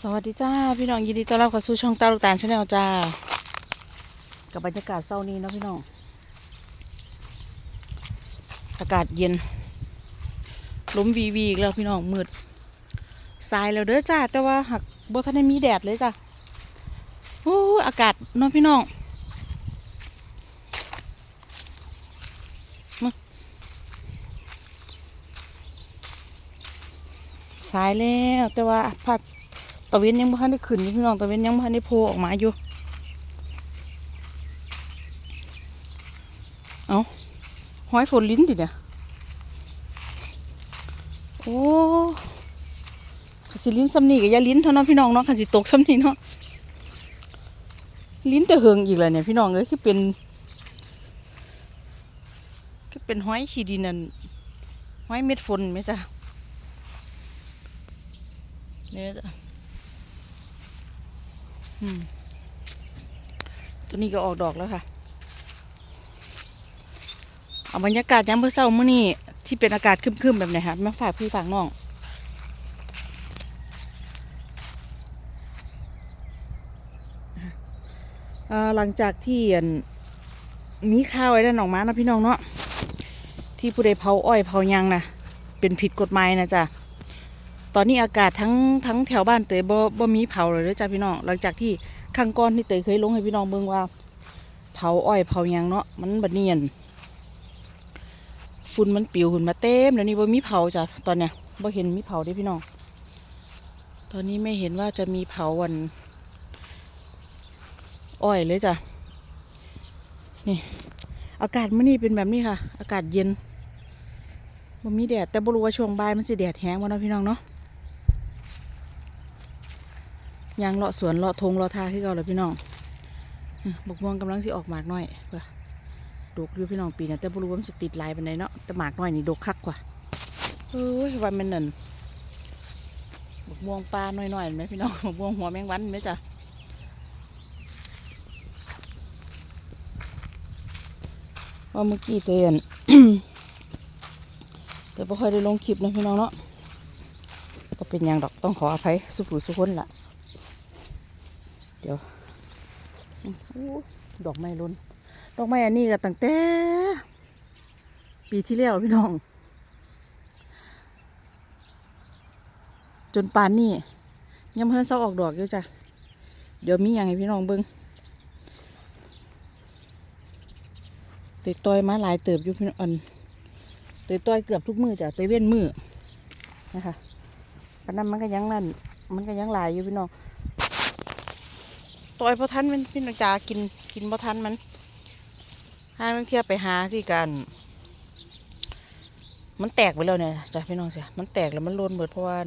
สวัสดีจ้าพี่น้องยินดีต้อนรับเข้าสู่ช่องตาลูกตาลชาแนลจ้า กับบรรยากาศเศร้านี้นะพี่น้อง อากาศเย็นลมวีวีอีกแล้วพี่น้องมืดสายแล้วเด้อจ้า แต่ว่าหักบ่ทันได้มีแดดเลยจ้าโอ้อากาศเนาะพี่น้องสายแล้วแต่ว่าพัด ตะเวนยังบ่ทันได้ขึ้นพี่น้องตะเวนยังบ่ทันได้โผล่ออกมาอยู่ เอาห้อยฝนลิ้นดิเนี่ยโอ้ขันสิลิ้นซ้ำนี่กับยาลิ้นเท่านั้นพี่น้องเนาะขันสิตกซ้ำนี่เนาะลิ้นแต่เหิงอีกแล้วเนี่ยพี่น้องเอ้ยคือเป็นคือเป็นห้อยขี้ดินนั่นห้อยเม็ดฝนไหมจ๊ะเนี่ยจ้ะ ตัวนี้ก็ออกดอกแล้วค่ะ เอาบรรยากาศยามมื้อเช้าเมื้อนี้ที่เป็นอากาศครึมๆแบบไหนคะมาฝากพี่ฝากน้องหลังจากที่มีข่าวไอ้นั่นออกมานะพี่น้องเนาะที่ผู้ใดเผาอ้อยเผายางนะเป็นผิดกฎหมายนะจ๊ะ ตอนนี้อากาศทั้งทั้งแถวบ้านเตยบ่บ่มีเผาเลยเด้อจ้ะพี่น้องหลังจากที่ครั้งก่อนที่เตยเคยลงให้พี่น้องเบิ่งว่า เผาอ้อยเผายางเนาะมันบัดเนียนฝุ่นมันปิวขึ้นมาเต็มแล้วนี่ว่มีเผาจ้ะตอนเนี้ยบ่เห็นมีเผาเด้พี่น้อง ตอนนี้ไม่เห็นว่าจะมีเผาวัน อ้อยเลยจ้ะนี่ อากาศมื่อนี้เป็นแบบนี้ค่ะ อากาศเย็นบ่มีแดดแต่บ่รู้ว่าช่วงบ่ายมันสิแดดแห้งบ่เนาะพี่น้องเนาะ ยางเลาะสวนเลาะทงเลาะทาที่เก่าเลยพี่น้องบกม่วงกำลังสิออกหมากน่อยเพื่อดกอยู่พี่น้องปีนะแต่บ่รู้ว่ามันจะติดลายปานใดเนาะแต่หมากน้อยนี่ดกคักกว่าเอ้ยว่าแมันนั่นบกม่วงปลาน้อยๆเห็นไหมพี่น้องบกม่วงหัวแมงวันไหมจ้ะว่าเมื่อกี้เตือนแต่บ่ค่อยได้ลงคลิปนะพี่น้องเนาะก็เป็นอย่างดอกต้องขออภัยสุผู้สุคนละ เดี๋ยวอดอกไม้ล้น ดอกไม้อันนี้ก็ตั้งแต่ ปีที่แล้วพี่น้อง จนป่านนี้ยังพิ่นเศร้าออกดอกอยู่จ้ะ เดี๋ยวมีอย่างให้พี่น้องเบิ้งเตยต้อยมาหลายเติบอยู่พี่น้องอันเตยต้อยเกือบทุกมือจ้ะเตยเว้นมือนะคะปนนั้นมันก็ยังนั่น มันก็ยังหลายอยู่พี่น้อง ต้อยพอทันมันพี่น้องจ๋ากินกินพอทันมันห้านังเที่ยวไปหาที่กัน มันแตกไปแล้วเนี่ยจ้ะพี่น้องเสียมันแตกแล้วมันโลนเบิดเพราะว่า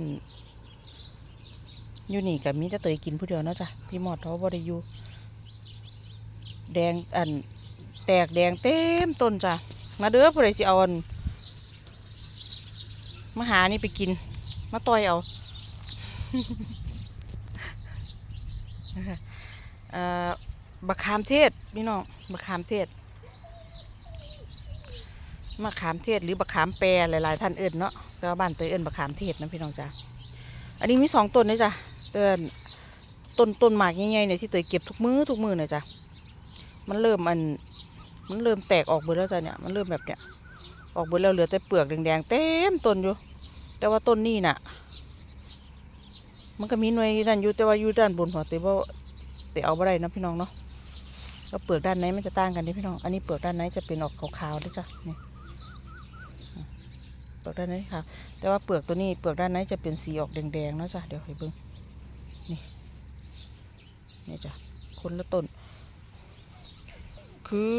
อยู่นี่กับมีแต่เตยกินผู้เดียวเนาะจ้ะพี่หมอดเขาบ่ได้อยู่แดงอันแตกแดงเต็มต้นจ้ะมาเด้อผู้ใดสิเอาอันมาหานี่ไปกิน มาต่อยเอา บักขามเทศพี่น้องบักขามเทศมะขามเทศหรือบักขามแปรหลาย ๆ ท่านเอิ้นเนาะแต่ว่าบ้านเตยเอิ้นบักขามเทศนะพี่น้องจ้ะอันนี้มีสองต้นนี่จ้ะเตือนต้นต้นหมากใหญ่ๆเนี่ยที่เตยเก็บทุกมือทุกมือเนี่ยจ้ะมันเริ่มมันมันเริ่มแตกออกเบิดแล้วจ้ะเนี่ยมันเริ่มแบบเนี้ยออกเบิดแล้วเหลือแต่เปลือกแดงๆเต็มต้นอยู่ แต่ว่าต้นนี้น่ะ มันก็มีหน่วยนั่นอยู่แต่ว่าอยู่ด้านบนหัวเตยว่า เตยเอาบ่ได้นะพี่น้องเนาะก็เปลือกด้านในมันจะต่างกันนี่พี่น้อง อันนี้เปลือกด้านในจะเป็นออกขาวๆด้วยจ้ะนี่เปลือกด้านในค่ะ แต่ว่าเปลือกตัวนี้เปลือกด้านในจะเป็นสีออกแดงๆนะจ้ะเดี๋ยวให้เบิ่งนี่นี่จ้ะคนละต้น คือ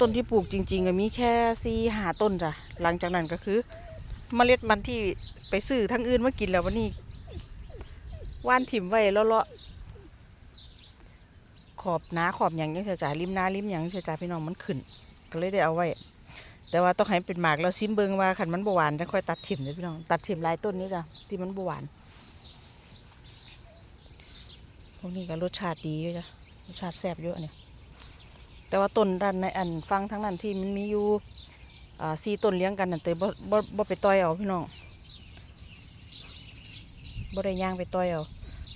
ต้นที่ปลูกจริงๆอะมีแค่สี่หาต้นจ้ะ หลังจากนั้นก็คือเมล็ดมันที่ไปซื้อทั้งอื่นมากินแล้ววันนี้ว่านถิ่มไว้แล้วเลาะ ขอบหนาขอบหยังยังเสียจ่าริมหนาริมยังเสียจ่าพี่น้องมันขึ้น ก็เลยได้เอาไว้ แต่ว่าต้องให้เป็นหมากแล้วซิมเบิงว่าขันมันบหวานจะค่อยตัดถิ่มเลยพี่น้องตัดถิ่มลายต้นนี้จ้ะที่มันบหวานพวกนี้ก็รสชาติดีอยู่จ้ะรสชาติแซ่บเยอะเนี่ยแต่ว่าต้นด้านในอันฟังทั้งนั้นที่มันมีอยู่อ่าสี่ต้นเลี้ยงกันนั่นเตยบ่บ่บ่ไปต่อยเอาพี่น้องบ่ได้ย่างไปต้อยเอา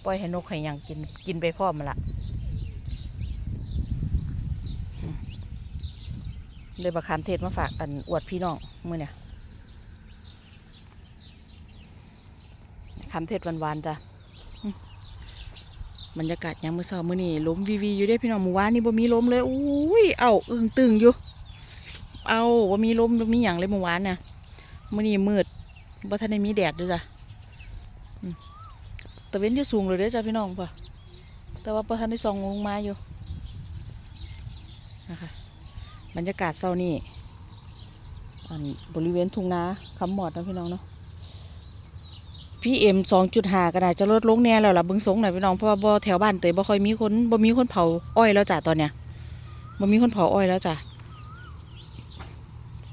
ปล่อยให้นกให้ยังกินกินไปพร้อมมาละอืม เลยบักขามเทศมาฝากอันอวดพี่น้องมือเนี่ยขามเทศหวานๆจ้ะบรรยากาศยามมื้อเช้ามือนี้ลมวีวีอยู่เด้พี่น้องเมื่อวานนี่บ่มีล้มเลยอุ้ยเอ้าอึ้งตึงอยู่ เอาบ่มีล้มบ่มีหยังเลยเมื่อวานน่ะมือนี้มืดบ่ทันได้มีแดดด้วยจ้ะอืมตะเว้นอยู่สูงเลยเด้อจ้ะพี่น้องพ่อแต่ว่าบ่ทันได้ส่องลงมาอยู่นะคะ บรรยากาศเช้านี้อันบริเวณทุ่งนาคำหมอดนะพี่น้องเนาะพี่เอ็มสองจุดห้าก็น่าจะลดลงแน่แล้วล่ะเบิ่งสงหน่อยพี่น้องเพราะว่าบ่แถวบ้านเตยบ่ค่อยมีคนบ่มีคนเผาอ้อยแล้วจ้ะตอนเนี้ยบ่มีคนเผาอ้อยแล้วจ้ะ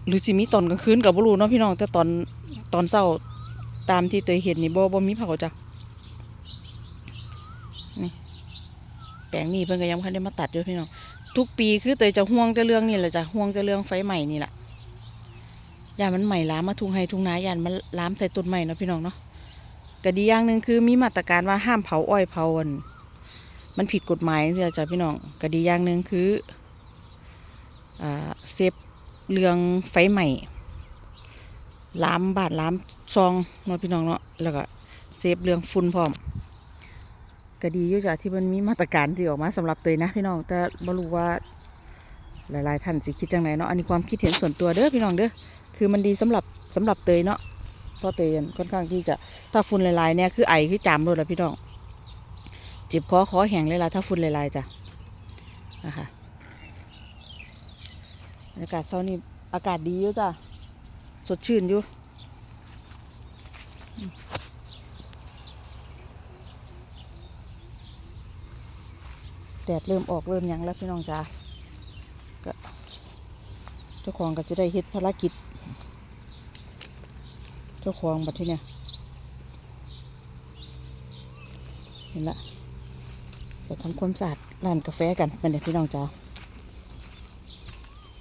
หรือสิมีตอนกลางคืนกับบ่รู้เนาะพี่น้องแต่ตอนตอนเช้าตามที่เตยเห็นนี่บ่บ่มีเผาจ้ะนี่แปลงนี้เพิ่นก็ยังบ่ทันได้มาตัดอยู่พี่น้อง ทุกปีคือเตยจะห่วงแต่เรื่องนี่แหละจ้ะห่วงแต่เรื่องไฟใหม่นี่แหละยานมันใหม่ล้ามาทุงไห้ทุงนายานมันล้ามใส่ต้นใหม่เนาะพี่น้องเนาะก็ดีอย่างหนึ่งคือมีมาตรการว่าห้ามเผาอ้อยเผาอันมันผิดกฎหมายเสียจ้ะพี่น้องก็ดีอย่างหนึ่งคืออ่าเซฟเรื่องไฟใหม่ล้ามบาดล้ามซองเนาะพี่น้องเนาะแล้วก็เซฟเรื่องฝุ่นพร้อม ก็ดีอยู่จ้ะที่มันมีมาตรการที่ออกมาสำหรับเตยนะพี่น้องแต่บ่รู้ว่าหลายๆท่านสิคิดจังไหนเนาะอันนี้ความคิดเห็นส่วนตัวเด้อพี่น้องเด้อคือมันดีสำหรับสำหรับเตยเนาะเพราะเตยค่อนข้างที่จะถ้าฝุ่นหลายๆเนี่ยคือไอคือจามเลยละพี่น้องจ็บคอคอแห้งเลยล่ะถ้าฝุ่นหลายๆจ้ะนะคะบรรยากาศเช้านี้อากาศดีอยู่จ้ะ สดชื่นอยู่อืมแดดเริ่มออกเริ่มยังแล้วพี่น้องจ้าก็เจ้าของก็จะได้เฮ็ดภารกิจ เจ้าของบัดที่เนี่ยเห็นละไปทำความสะอาดร้านกาแฟกันเป็นเด็พี่น้องจ้า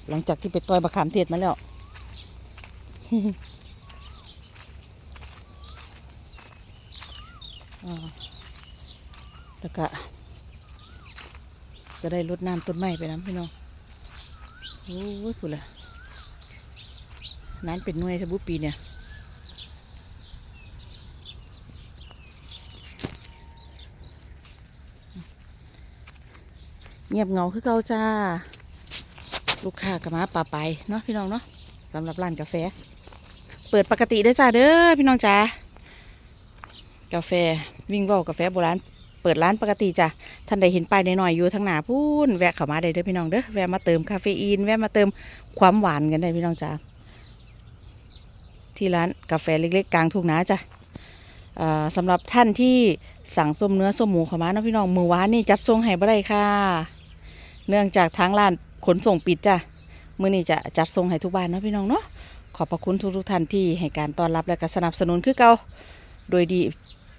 หลังจากที่ไปต่อยบะขามเทศมาแล้วอ่าแล้วก็ จะได้รดน้ำต้นไม้ไปน้ำพี่น้องโอ้ยพูดละนั้นเป็นหน่วยทบุปีเนี่ยเงียบเงาคือเก่าจ้า ลูกค้าก็มาป่าไปเนาะพี่น้องเนาะสำหรับร้านกาแฟ เปิดปกติได้จ้าเด้อพี่น้องจ้ากาแฟวิ่งว่ากาแฟโบราณ เปิดร้านปกติจ้ะท่านใดเห็นป้ายน้อยๆอยู่ทางหน้าพูนแวะเข้ามาได้เด้อพี่น้องเด้อแวะมาเติมคาเฟอีนแวะมาเติมความหวานกันได้พี่น้องจ้าที่ร้านกาแฟเล็กๆกลางทุ่งนาจ้ะอ่าสำหรับท่านที่สั่งส้มเนื้อส้มหมูเข้ามาเนาะพี่น้องมือวานนี่จัดส่งให้บ่ได้ค่ะ เนื่องจากทางร้านขนส่งปิดจ้ะมือนี้จะจัดส่งให้ทุกบ้านเนาะพี่น้องเนาะขอบพระคุณทุกทุกๆท่านที่ให้การต้อนรับและก็สนับสนุนคือเก่าโดยดี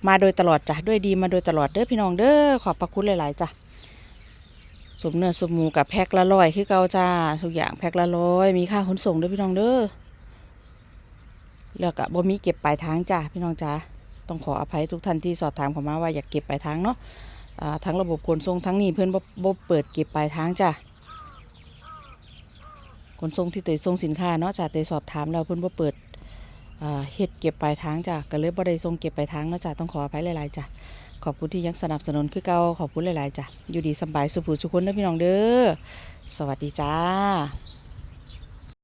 มาโดยตลอดจ้ะด้วยดีมาโดยตลอดเด้อพี่น้องเด้อขอบพระคุณหลาย ๆ จ้ะสมเนื้อสมหมูกับแพ็คละร้อยคือเก่าจ้าทุกอย่างแพ็คละร้อยมีค่าขนส่งเด้อพี่น้องเด้อแล้วก็บ่มีเก็บปลายทางจ้ะพี่น้องจ้าต้องขออภัยทุกท่านที่สอบถามเข้ามาว่าอยากเก็บปลายทางเนาะทั้งระบบขนส่งทั้งนี้เพื่อนบ่บ่เปิดเก็บปลายทางจ้ะขนส่งที่เตยส่งสินค้าเนาะจ้ะเตยสอบถามแล้วเพื่อนบ่เปิด เฮ็ดเก็บปลายทางจ้ะก็เลยบ่ได้ส่งเก็บปลายทางเนาะจ้ะต้องขออภัยหลายๆจ้ะขอบคุณที่ยังสนับสนุนคือเก่าขอบคุณหลายๆจ้ะอยู่ดีสบายสุขสุขคนนะพี่น้องเด้อสวัสดีจ้า